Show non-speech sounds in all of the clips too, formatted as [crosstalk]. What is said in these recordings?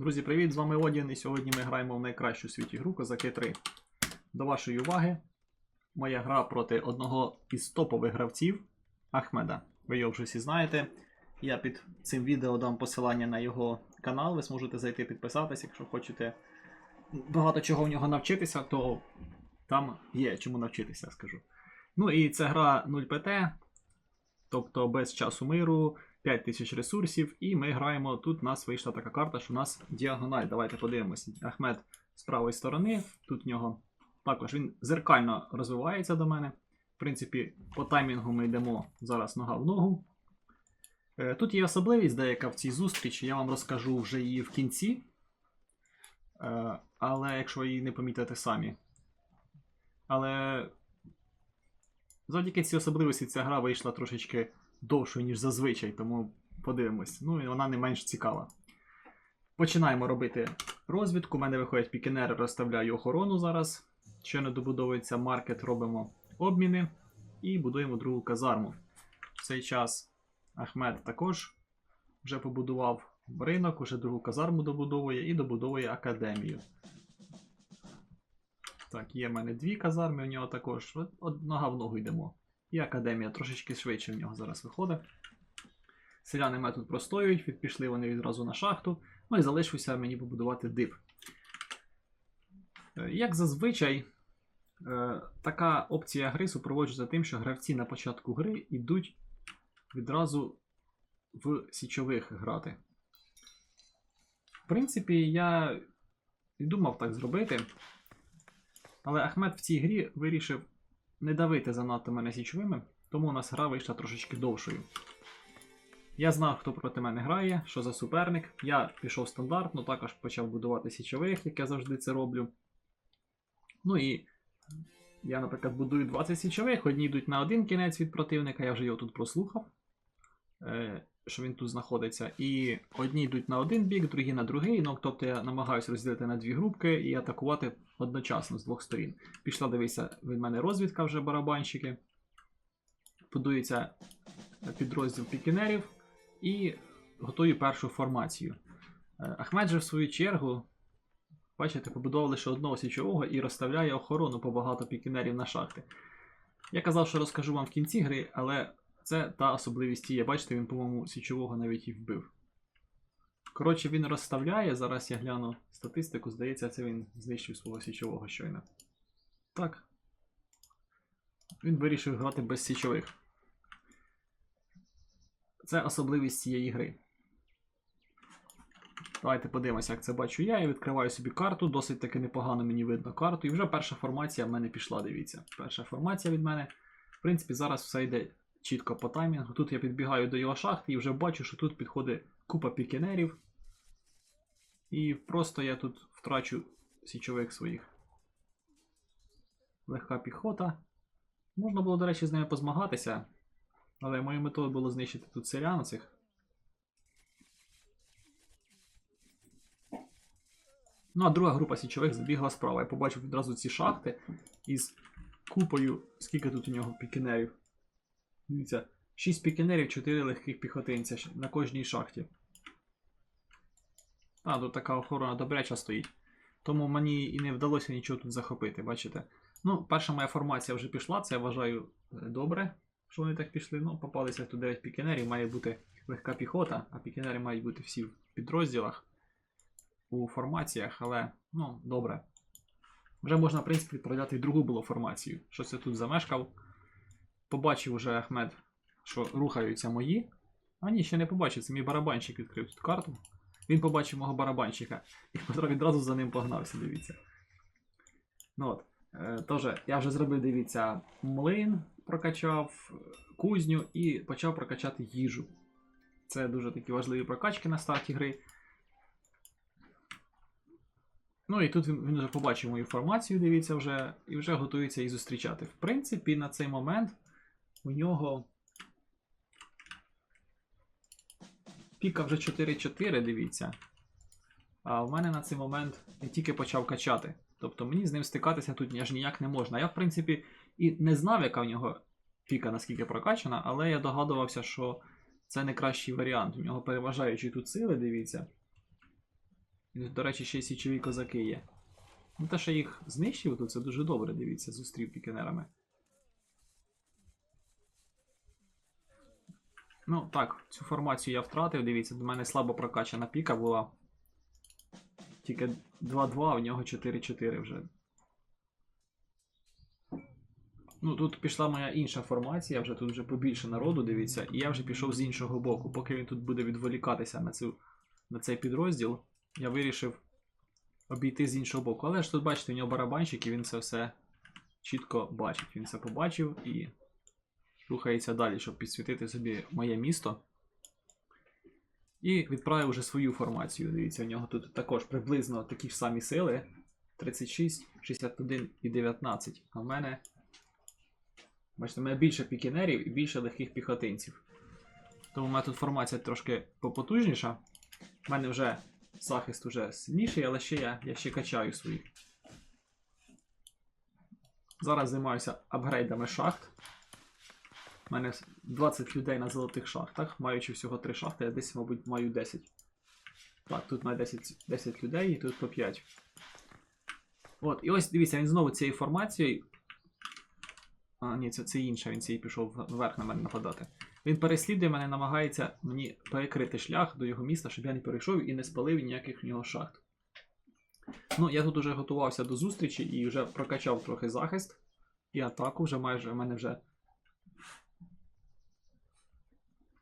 Друзі, привіт! З вами Одін, і сьогодні ми граємо в найкращу у світі гру Козаки 3. До вашої уваги, моя гра проти одного із топових гравців Ахмеда. Ви його вже всі знаєте. Я під цим відео дам посилання на його канал. Ви зможете зайти підписатися, якщо хочете багато чого в нього навчитися, то там є чому навчитися, скажу. Ну і це гра 0pt, тобто без часу миру. 5000 ресурсів, і ми граємо. Тут у нас вийшла така карта, що у нас діагональ. Давайте подивимося. Ахмед з правої сторони. Тут в нього також він зеркально розвивається до мене. В принципі, по таймінгу ми йдемо зараз нога в ногу. Е, Тут є особливість деяка в цій зустрічі, я вам розкажу вже її в кінці. Е, Але якщо її не помітите самі. Але завдяки цій особливості ця гра вийшла трошечки довшою, ніж зазвичай, тому подивимось. Ну і вона не менш цікава. Починаємо робити розвідку. У мене виходять пікінери, розставляю охорону зараз. Ще не добудовується маркет, робимо обміни і будуємо другу казарму. В цей час Ахмед також вже побудував ринок, уже другу казарму добудовує і добудовує академію. Так, є в мене дві казарми, у нього також. От, от нога в ногу йдемо. І академія трошечки швидше в нього зараз виходить. Селяни тут простоюють, від- пішли вони відразу на шахту. Ну і залишився мені побудувати див. Е, Як зазвичай, е, така опція гри супроводжується тим, що гравці на початку гри йдуть відразу в січових грати. В принципі, я і думав так зробити. Але Ахмед в цій грі вирішив не давити занадто мене січовими, тому у нас гра вийшла трошечки довшою. Я знав, хто проти мене грає, що за суперник. Я пішов стандартно, також почав будувати січових, як я завжди це роблю. Ну і я, наприклад, будую 20 січових, одні йдуть на один кінець від противника, я вже його тут прослухав, е, що він тут знаходиться. І одні йдуть на один бік, другі на другий. Ну, тобто я намагаюся розділити на дві групки і атакувати одночасно з двох сторін. Пішла, дивися, від мене розвідка вже барабанщики. Будується підрозділ пікінерів і готую першу формацію. Е, Ахмед же в свою чергу, бачите, побудував лише одного січового і розставляє охорону по багато пікінерів на шахти. Я казав, що розкажу вам в кінці гри, але це та особливість є. Бачите, він, по-моєму, січового навіть і вбив. Коротше, він розставляє, зараз я гляну статистику, здається, це він знищив свого січового щойно. Так. Він вирішив грати без січових. Це особливість цієї гри. Давайте подивимося, як це бачу я. Я відкриваю собі карту, досить таки непогано мені видно карту. І вже перша формація в мене пішла, дивіться. Перша формація від мене. В принципі, зараз все йде чітко по таймінгу. Тут я підбігаю до його шахти і вже бачу, що тут підходить купа пікінерів. І просто я тут втрачу січових своїх. Легка піхота. Можна було, до речі, з нею позмагатися. Але моєю метою було знищити тут селян цих. Ну, а друга група січових забігла справа. Я побачив відразу ці шахти із купою, скільки тут у нього пікінерів. Дивіться, 6 пікінерів, 4 легких піхотинця на кожній шахті. А, тут така охорона добряча стоїть. Тому мені і не вдалося нічого тут захопити, бачите? Ну, перша моя формація вже пішла, це я вважаю е, добре, що вони так пішли. Ну, попалися тут 9 пікінерів, має бути легка піхота, а пікінери мають бути всі в підрозділах у формаціях, але ну, добре. Вже можна, в принципі, і другу було формацію. Щось я тут замешкав. Побачив уже Ахмед, що рухаються мої. А ні, ще не побачив, це мій барабанщик відкрив тут карту. Він побачив мого барабанщика і Петро відразу за ним погнався, дивіться. Ну от. Е, Тож, я вже зробив, дивіться, млин прокачав, кузню і почав прокачати їжу. Це дуже такі важливі прокачки на старті гри. Ну і тут він, він вже побачив мою формацію, дивіться, вже, і вже готується її зустрічати. В принципі, на цей момент у нього. Піка вже 4-4, дивіться. А в мене на цей момент я тільки почав качати. Тобто мені з ним стикатися тут аж ніяк не можна. Я, в принципі, і не знав, яка в нього піка наскільки прокачана, але я догадувався, що це не кращий варіант. У нього переважаючі тут сили, дивіться. До речі, ще й січові козаки є. Ну, те, що їх знищив, то це дуже добре, дивіться, зустрів пікінерами. Ну, так, цю формацію я втратив, дивіться, до мене слабо прокачана піка була. Тільки 2-2, а в нього 4-4 вже. Ну, тут пішла моя інша формація, вже тут вже побільше народу, дивіться, і я вже пішов з іншого боку. Поки він тут буде відволікатися на, цю, на цей підрозділ, я вирішив обійти з іншого боку. Але ж тут, бачите, у нього барабанщик, і він це все чітко бачить. Він це побачив і рухається далі, щоб підсвітити собі моє місто. І відправив вже свою формацію. Дивіться, у нього тут також приблизно такі ж самі сили: 36, 61 і 19. А в мене. Бачите, у мене більше пікінерів і більше легких піхотинців. Тому у мене тут формація трошки попотужніша. У мене вже захист уже сильніший, але ще я, я ще качаю свої. Зараз займаюся апгрейдами шахт. У мене 20 людей на золотих шахтах, маючи всього 3 шахти, я десь, мабуть, маю 10. Так, тут має 10, 10 людей і тут по 5. От, і ось дивіться, він знову цією формацією. А, ні, це, це інше, він цієї пішов вверх на мене нападати. Він переслідує мене, намагається мені перекрити шлях до його міста, щоб я не перейшов і не спалив ніяких в нього шахт. Ну, я тут уже готувався до зустрічі і вже прокачав трохи захист. І атаку вже майже в мене вже.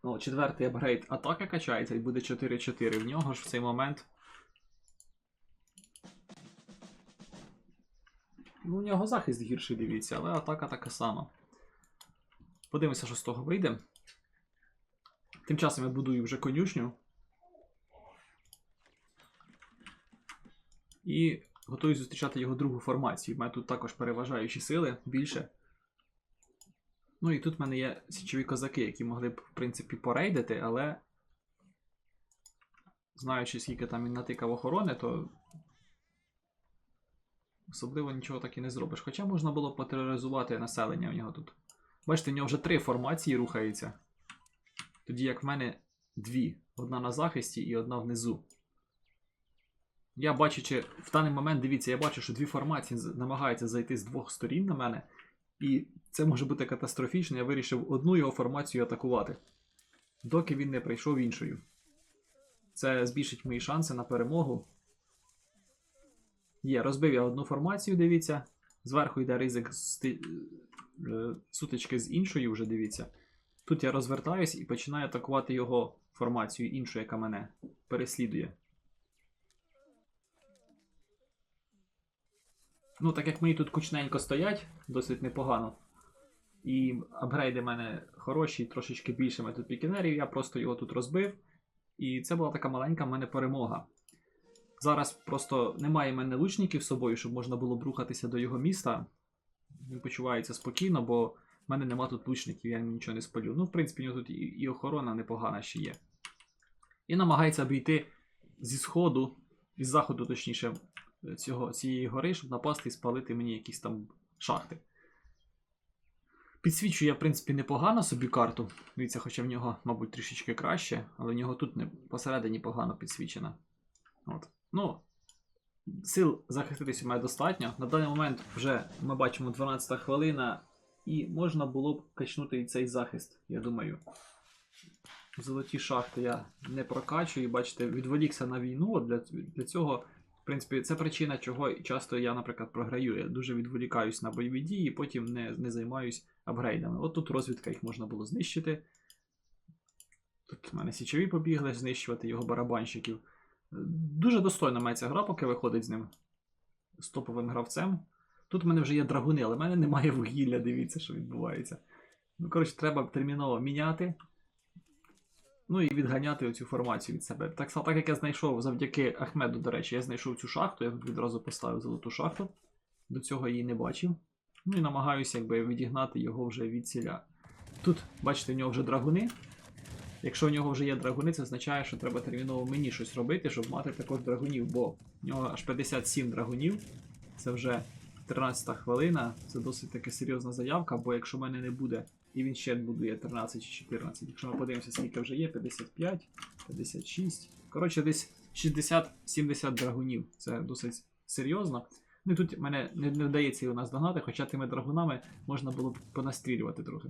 О, четвертий апгрейд атака качається і буде 4-4. В нього ж в цей момент. Ну, у нього захист гірший, дивіться, але атака така сама. Подивимося, що з того вийде. Тим часом я будую вже конюшню. І готую зустрічати його другу формацію. У мене тут також переважаючі сили більше. Ну і тут в мене є січові козаки, які могли б, в принципі, порейдити, але. Знаючи, скільки там він натикав охорони, то. Особливо нічого так і не зробиш. Хоча можна було потероризувати населення в нього тут. Бачите, в нього вже три формації рухаються. Тоді як в мене дві. Одна на захисті і одна внизу. Я бачачи, в даний момент, дивіться, я бачу, що дві формації намагаються зайти з двох сторін на мене. І це може бути катастрофічно. Я вирішив одну його формацію атакувати. Доки він не прийшов іншою. Це збільшить мої шанси на перемогу. Є, розбив я одну формацію, дивіться. Зверху йде ризик е, сутички з іншою, вже дивіться. Тут я розвертаюсь і починаю атакувати його формацію іншу, яка мене переслідує. Ну, так як мені тут кучненько стоять, досить непогано. І апгрейди в мене хороші, трошечки більше тут пікінерів, я просто його тут розбив. І це була така маленька в мене перемога. Зараз просто немає в мене лучників з собою, щоб можна було б рухатися до його міста. Він почувається спокійно, бо в мене нема тут лучників, я нічого не спалю. Ну, в принципі, нього тут і охорона непогана ще є. І намагається обійти зі сходу, із заходу, точніше, цього, цієї гори, щоб напасти і спалити мені якісь там шахти. Підсвічую я, в принципі, непогано собі карту. Дивіться, хоча в нього, мабуть, трішечки краще, але в нього тут не, посередині погано підсвічена. От. Ну, сил захиститись у мене достатньо. На даний момент вже ми бачимо 12 хвилина, і можна було б качнути і цей захист, я думаю. Золоті шахти я не прокачую, бачите, відволікся на війну. Для, для цього, принципі, це причина, чого часто я, наприклад, програю. Я дуже відволікаюсь на бойові дії, і потім не, не займаюсь апгрейдами. От тут розвідка їх можна було знищити. Тут в мене січові побігли знищувати його барабанщиків. Дуже достойна має ця гра, поки виходить з ним з топовим гравцем. Тут в мене вже є драгуни, але в мене немає вугілля, дивіться, що відбувається. Ну, коротше, треба терміново міняти. Ну і відганяти оцю формацію від себе. Так так як я знайшов завдяки Ахмеду, до речі, я знайшов цю шахту, я відразу поставив золоту шахту. До цього її не бачив. Ну і намагаюся якби, відігнати його вже від ціля. Тут, бачите, в нього вже драгуни. Якщо в нього вже є драгуни, це означає, що треба терміново мені щось робити, щоб мати також драгунів, бо в нього аж 57 драгунів. Це вже 13 хвилина, це досить таки серйозна заявка, бо якщо в мене не буде, і він ще будує 13 чи 14. Якщо ми подивимося, скільки вже є, 55, 56. Коротше, десь 60-70 драгунів. Це досить серйозно. Ну і тут мене не, не вдається його наздогнати, хоча тими драгунами можна було б понастрілювати трохи.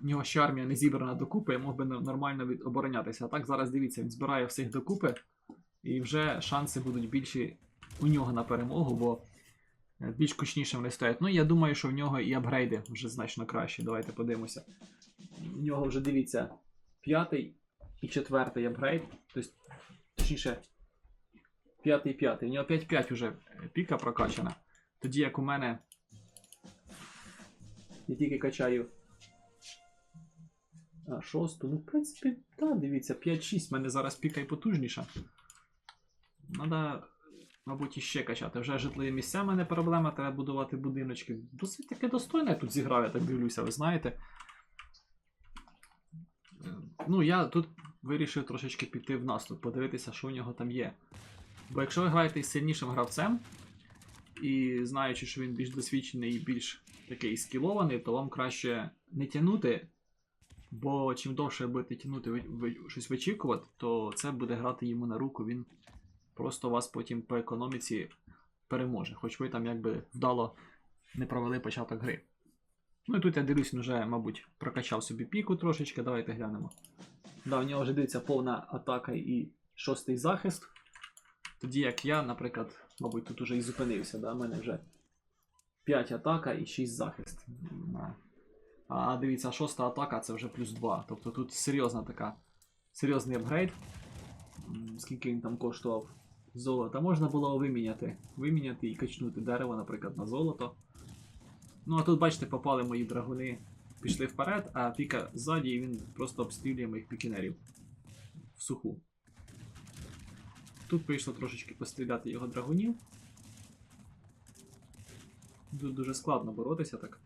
В нього ще армія не зібрана докупи, я мог би нормально від... оборонятися. А так зараз дивіться, він збирає всіх докупи, і вже шанси будуть більші у нього на перемогу, бо більш кучніше вони стоять. Ну, я думаю, що в нього і апгрейди вже значно кращі. Давайте подивимося. У нього вже дивіться п'ятий і четвертий апгрейд. Тобто, точніше, п'ятий і п'ятий. У нього 5-5 вже піка прокачана. Тоді як у мене. Я тільки качаю. А, шосту. Ну, в принципі, так, дивіться, 5-6. В мене зараз піка і потужніша. Надо, мабуть, іще качати. Вже житлові місця в мене проблема, треба будувати будиночки. Досить таке достойне тут зіграв, я так дивлюся, ви знаєте. Ну, я тут вирішив трошечки піти в наступ, подивитися, що у нього там є. Бо якщо ви граєте із сильнішим гравцем, і знаючи, що він більш досвідчений і більш такий скілований, то вам краще не тягнути. Бо чим довше будете тягнути щось вичікувати, то це буде грати йому на руку, він просто вас потім по економіці переможе. Хоч ви там якби вдало не провели початок гри. Ну і тут я дивлюсь, він вже, мабуть, прокачав собі піку трошечки, давайте глянемо. Да, у нього вже дивиться повна атака і шостий захист. Тоді як я, наприклад, мабуть, тут уже і зупинився, да? У мене вже 5 атака і 6 захист. А дивіться, шоста атака це вже плюс 2. Тобто тут серйозна така, серйозний апгрейд. Скільки він там коштував золота, можна було виміняти. Виміняти і качнути дерево, наприклад, на золото. Ну а тут, бачите, попали мої драгуни, пішли вперед, а піка ззаді, і він просто обстрілює моїх пікінерів в суху. Тут вийшло трошечки постріляти його драгунів. Тут дуже складно боротися так.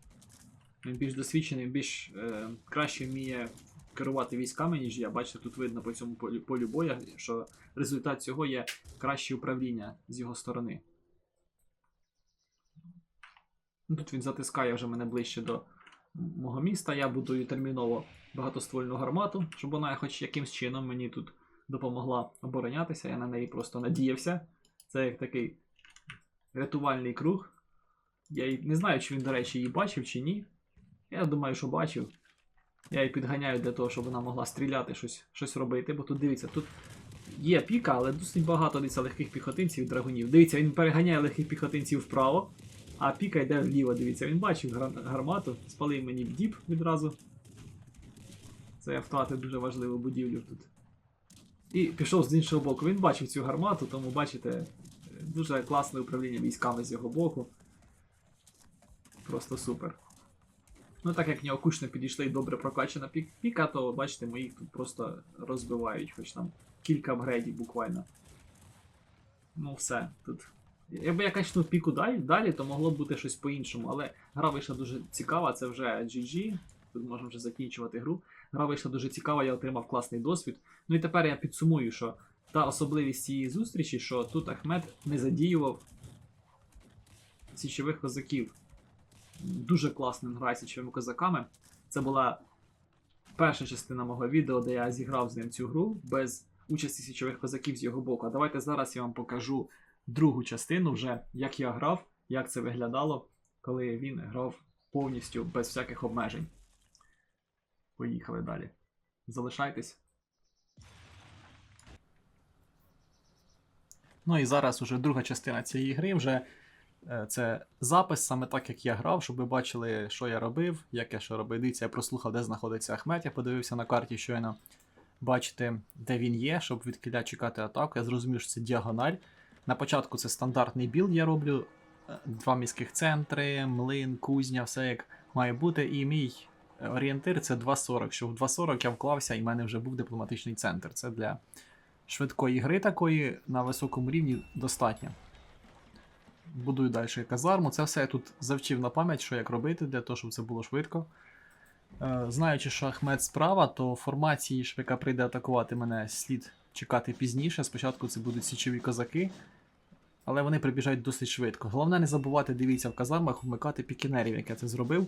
Він більш досвідчений, більш е, краще вміє керувати військами, ніж я. Бачите, тут видно по цьому полю, полю боя, що результат цього є краще управління з його сторони. Ну, Тут він затискає вже мене ближче до мого міста. Я будую терміново багатоствольну гармату, щоб вона хоч якимсь чином мені тут допомогла оборонятися. Я на неї просто надіявся. Це як такий рятувальний круг. Я не знаю, чи він, до речі, її бачив чи ні. Я думаю, що бачив. Я її підганяю для того, щоб вона могла стріляти, щось, щось робити. Бо тут дивіться, тут є піка, але досить багато дивіться, легких піхотинців і драгунів. Дивіться, він переганяє легких піхотинців вправо, а піка йде вліво. Дивіться, він бачив гармату, спалив мені діп відразу. Це я втратив дуже важливу будівлю тут. І пішов з іншого боку. Він бачив цю гармату, тому бачите, дуже класне управління військами з його боку. Просто супер. Ну, так як в нього кучно підійшли і добре прокачана пік піка, то бачите, моїх тут просто розбивають, хоч там кілька апгрейдів буквально. Ну, все. Тут. Якби я качнув піку далі, далі, то могло б бути щось по-іншому. Але гра вийшла дуже цікава, це вже GG. Тут можемо вже закінчувати гру. Гра вийшла дуже цікава, я отримав класний досвід. Ну і тепер я підсумую, що та особливість цієї зустрічі, що тут Ахмед не задіював січових козаків. Дуже класно він грає січовими козаками. Це була перша частина мого відео, де я зіграв з ним цю гру без участі січових козаків з його боку. А давайте зараз я вам покажу другу частину, вже як я грав, як це виглядало, коли він грав повністю без всяких обмежень. Поїхали далі. Залишайтесь. Ну і зараз уже друга частина цієї гри. Вже це запис, саме так, як я грав, щоб ви бачили, що я робив, як я що робив. Дивіться, я прослухав, де знаходиться Ахмед. Я подивився на карті щойно. Бачите, де він є, щоб від кіля чекати атаку. Я зрозумів, що це діагональ. На початку це стандартний білд, я роблю е, два міських центри, млин, кузня, все як має бути. І мій е, орієнтир це 2.40. Що в 2.40 я вклався і в мене вже був дипломатичний центр. Це для швидкої гри такої на високому рівні достатньо. Будую далі казарму. Це все я тут завчив на пам'ять, що як робити, для того, щоб це було швидко. Е, Знаючи, що Ахмед справа, то формації, яка прийде атакувати мене, слід чекати пізніше. Спочатку це будуть січові козаки, але вони прибіжать досить швидко. Головне не забувати, дивіться, в казармах вмикати пікінерів, як я це зробив.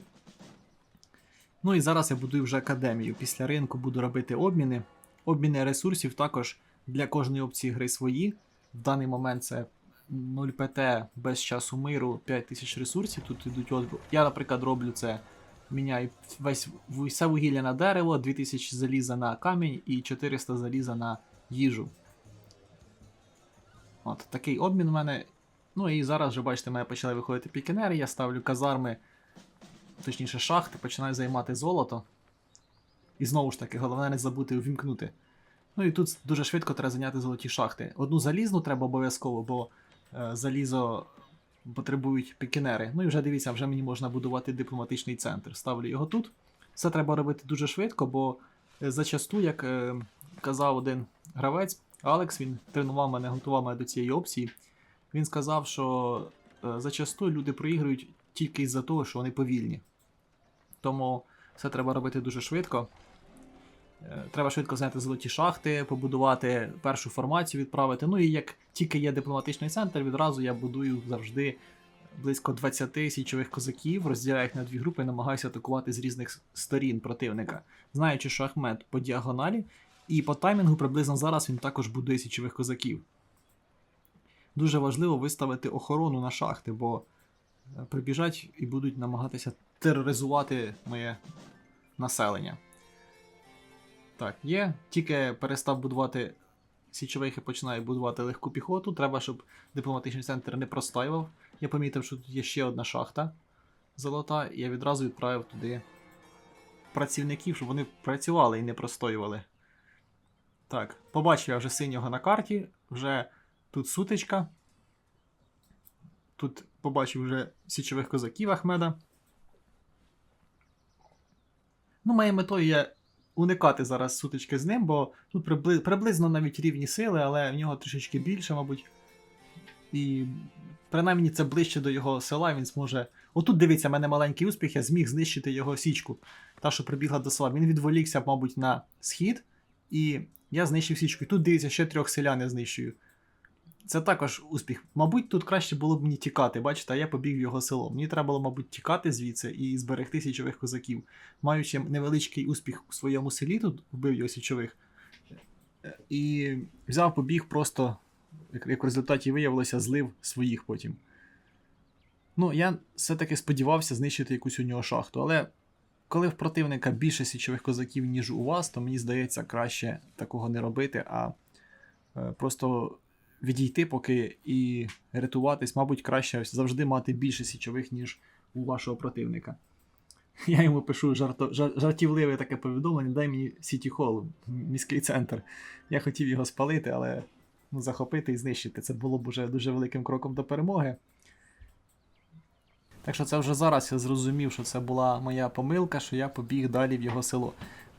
Ну і зараз я будую вже академію. Після ринку буду робити обміни. Обміни ресурсів також для кожної опції гри свої. В даний момент це 0 ПТ без часу миру 5000 ресурсів. Тут йдуть от... Я, наприклад, роблю це. Міняю весь все вугілля на дерево, 2000 заліза на камінь і 400 заліза на їжу. От такий обмін в мене. Ну і зараз вже бачите, мене почали виходити пікінери, я ставлю казарми, точніше шахти, починаю займати золото. І знову ж таки, головне не забути увімкнути. Ну і тут дуже швидко треба зайняти золоті шахти. Одну залізну треба обов'язково, бо залізо потребують пікінери. Ну і вже дивіться, вже мені можна будувати дипломатичний центр. Ставлю його тут. Все треба робити дуже швидко, бо е, зачасту, як е, казав один гравець, Алекс, він тренував мене, готував мене до цієї опції. Він сказав, що е, зачасту люди проігрують тільки із-за того, що вони повільні. Тому все треба робити дуже швидко. Е, Треба швидко зайняти золоті шахти, побудувати першу формацію, відправити. Ну і як тільки є дипломатичний центр, відразу я будую завжди близько 20 січових козаків, розділяю їх на дві групи і намагаюся атакувати з різних сторін противника, знаючи, що Ахмед по діагоналі, і по таймінгу приблизно зараз він також будує січових козаків. Дуже важливо виставити охорону на шахти, бо е, прибіжать і будуть намагатися тероризувати моє населення. Так, є. Тільки перестав будувати січових і починаю будувати легку піхоту. Треба, щоб дипломатичний центр не простаював. Я помітив, що тут є ще одна шахта золота, і я відразу відправив туди працівників, щоб вони працювали і не простоювали. Так, побачив я вже синього на карті, вже тут сутичка. Тут побачив вже січових козаків Ахмеда. Ну, моєю метою є уникати зараз сутички з ним, бо тут прибли... приблизно навіть рівні сили, але в нього трішечки більше, мабуть. І принаймні це ближче до його села, він зможе. Отут дивіться, в мене маленький успіх, я зміг знищити його січку. Та, що прибігла до села. Він відволікся, мабуть, на схід, і я знищив січку. І тут дивіться, ще трьох селян я знищую. Це також успіх. Мабуть, тут краще було б мені тікати, бачите, а я побіг в його село. Мені треба було, мабуть, тікати звідси і зберегти січових козаків. Маючи невеличкий успіх у своєму селі, тут вбив його січових. І взяв побіг просто, як, як в результаті виявилося, злив своїх потім. Ну, я все-таки сподівався знищити якусь у нього шахту, але коли в противника більше січових козаків, ніж у вас, то мені здається, краще такого не робити, а е, просто відійти поки і рятуватись, мабуть, краще завжди мати більше січових, ніж у вашого противника. [laughs] Я йому пишу жарто, жар, жартівливе таке повідомлення, дай мені Сіті Холл, міський центр. Я хотів його спалити, але ну, захопити і знищити. Це було б уже дуже великим кроком до перемоги. Так що це вже зараз я зрозумів, що це була моя помилка, що я побіг далі в його село.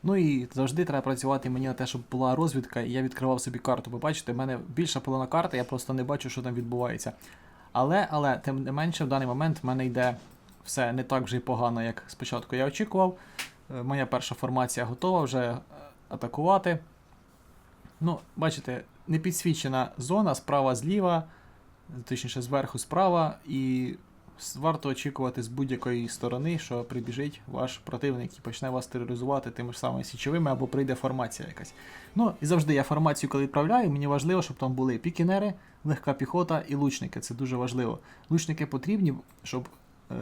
Ну і завжди треба працювати мені на те, щоб була розвідка, і я відкривав собі карту. Ви бачите, в мене більша половина карти, я просто не бачу, що там відбувається. Але, але, тим не менше, в даний момент в мене йде все не так вже й погано, як спочатку я очікував. Е, Моя перша формація готова вже е, атакувати. Ну, бачите, не підсвічена зона справа зліва, точніше зверху справа, і варто очікувати з будь-якої сторони, що прибіжить ваш противник і почне вас тероризувати тими ж самими січовими або прийде формація якась. Ну і завжди я формацію, коли відправляю, мені важливо, щоб там були пікінери, легка піхота і лучники. Це дуже важливо. Лучники потрібні, щоб е,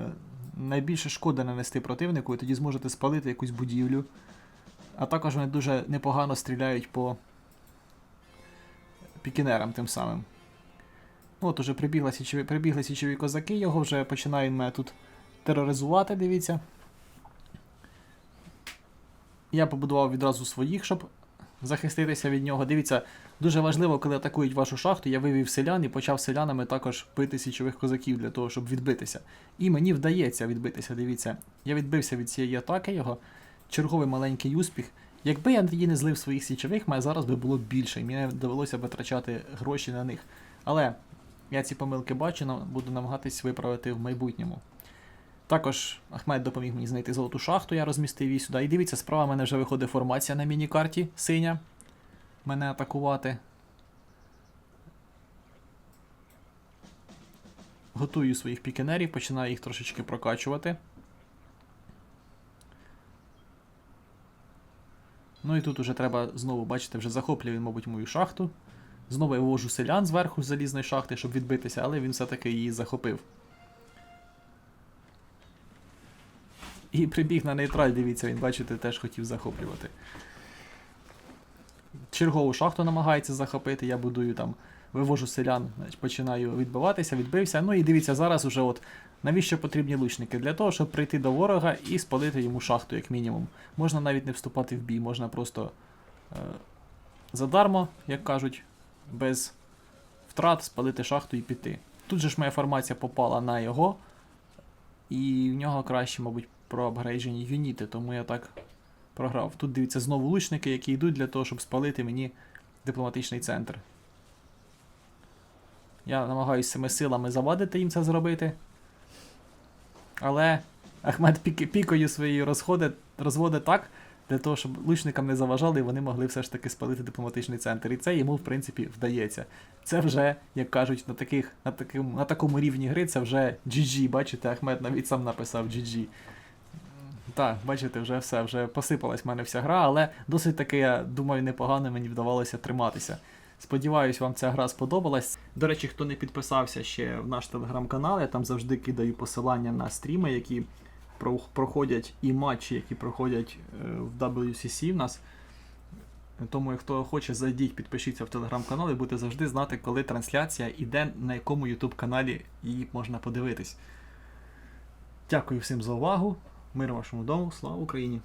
найбільше шкоди нанести противнику, і тоді зможете спалити якусь будівлю. А також вони дуже непогано стріляють по пікінерам тим самим. От уже прибігли січові, прибігли січові козаки, його вже починає мене тут тероризувати, дивіться. Я побудував відразу своїх, щоб захиститися від нього. Дивіться, дуже важливо, коли атакують вашу шахту, я вивів селян і почав селянами також бити січових козаків для того, щоб відбитися. І мені вдається відбитися, дивіться. Я відбився від цієї атаки його. Черговий маленький успіх. Якби я тоді не злив своїх січових, мене зараз би було більше, і мені довелося витрачати гроші на них. Але я ці помилки бачу, буду намагатись виправити в майбутньому. Також Ахмед допоміг мені знайти золоту шахту, я розмістив її сюди. І дивіться, справа в мене вже виходить формація на міні-карті синя. Мене атакувати. Готую своїх пікінерів, починаю їх трошечки прокачувати. Ну і тут уже треба знову, бачите, вже захоплює він, мабуть, мою шахту. Знову я вивожу селян зверху з залізної шахти, щоб відбитися, але він все-таки її захопив. І прибіг на нейтраль, дивіться, він, бачите, теж хотів захоплювати. Чергову шахту намагається захопити, я будую там, вивожу селян, починаю відбиватися, відбився. Ну і дивіться, зараз уже от навіщо потрібні лучники? Для того, щоб прийти до ворога і спалити йому шахту, як мінімум. Можна навіть не вступати в бій, можна просто е, задармо, як кажуть, без втрат спалити шахту і піти. Тут же ж моя формація попала на його, і в нього краще, мабуть, проапгрейджені юніти, тому я так програв. Тут дивіться знову лучники, які йдуть для того, щоб спалити мені дипломатичний центр. Я намагаюся цими силами завадити їм це зробити. Але Ахмед пік- пікою своєю розходить, розводить так, для того, щоб лучникам не заважали, і вони могли все ж таки спалити дипломатичний центр. І це йому, в принципі, вдається. Це вже, як кажуть, на, таких, на, таким, на такому рівні гри це вже GG. Бачите, Ахмед навіть сам написав GG. Так, бачите, вже все, вже посипалась в мене вся гра, але досить таки, я думаю, непогано мені вдавалося триматися. Сподіваюсь, вам ця гра сподобалась. До речі, хто не підписався ще в наш телеграм-канал, я там завжди кидаю посилання на стріми, які проходять, і матчі, які проходять е, в WCC в нас. Тому, хто хоче, зайдіть, підпишіться в телеграм-канал і будете завжди знати, коли трансляція іде, на якому YouTube каналі її можна подивитись. Дякую всім за увагу. Мир вашому дому, слава Україні!